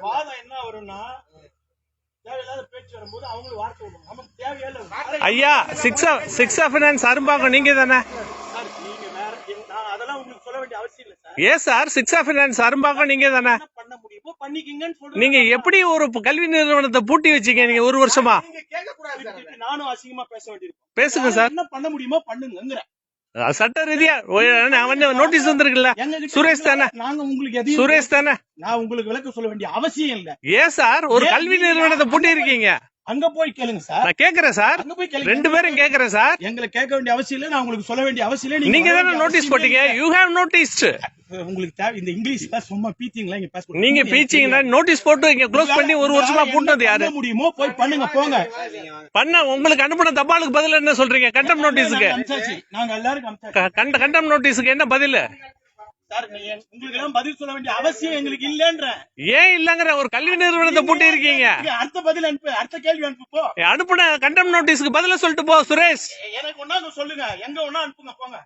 வாதம் என்ன வரும்னா ஐயா சிக்ஸ் சிக்ஸ் ஃபினான்ஸ் அரும்பாக்கம் நீங்க தானே? சார் நீங்க வேற நான் அதெல்லாம் உங்களுக்கு சொல்ல வேண்டிய அவசியம் இல்லை சார். ஏ சார்? சிக்ஸ் ஃபினான்ஸ் அரும்பாக்கம் நீங்க தானே? என்ன பண்ண முடியுமோ பண்ணிக்கிங்கன்னு சொல்றேன் நீங்க எப்படி ஒரு கல்வி நிறுவனத்தை பூட்டி வச்சீங்க நீங்க ஒரு வருஷமா? நீங்க கேட்க கூடாது சார் அதை. நானும் அசிங்கமா பேச வேண்டியிருக்கும். பேசுங்க சார். என்ன பண்ண முடியுமோ பண்ணுங்கிற அது சட்ட ரீதியா. நோட்டீஸ் வந்திருக்குல்ல. சுரேஷ் தானே? நாங்க உங்களுக்கு சுரேஷ் தானே? நான் உங்களுக்கு விளக்க சொல்ல வேண்டிய அவசியம் இல்ல. ஏன் சார் ஒரு கல்வி நிறுவனத்தை பூட்டி இருக்கீங்க அங்க போய் கேளுங்க சார். நான் கேக்குறேன் சார். அங்க போய் கேளுங்க. ரெண்டு பேரும் கேக்குறேன் சார். எங்களை கேட்க வேண்டிய அவசியம் இல்ல. நான் உங்களுக்கு சொல்ல வேண்டிய அவசியம் இல்ல. நீங்க தானே நோட்டீஸ் போட்டீங்க. யூ ஹேவ் நோட்டீஸ்ட் உங்களுக்கு தேவை இந்த இங்கிலீஷ் தான் சும்மா பீச்சிங்களா இங்க பேச நீங்க பீச்சிங்கன்னா நோட்டீஸ் போட்டு இங்க க்ளோஸ் பண்ணி ஒரு வருஷமா பூட்டினது யாரு? முடியுமோ போய் பண்ணுங்க போங்க. பண்ண உங்களுக்கு அனுப்பின தபாலுக்கு பதில் என்ன சொல்றீங்க? கண்டம் நோட்டீஸுக்கு நாங்க. கண்ட கண்டம் நோட்டீஸுக்கு என்ன பதில்? பதில் சொல்ல வேண்டிய அவசியம் எங்களுக்கு இல்லன்றேன். ஏன் இல்லங்கிற ஒரு கல்வி நிறுவனத்தை பூட்டி இருக்கீங்க அடுத்த பதில் அனுப்பு அடுத்த கேள்வி அனுப்பு போ. அனுப்புன கண்டம் நோட்டீஸ்க்கு பதில சொல்லிட்டு போ சுரேஷ். எனக்கு ஒன்னா சொல்லுங்க. எங்க ஒன்னா அனுப்புங்க போங்க.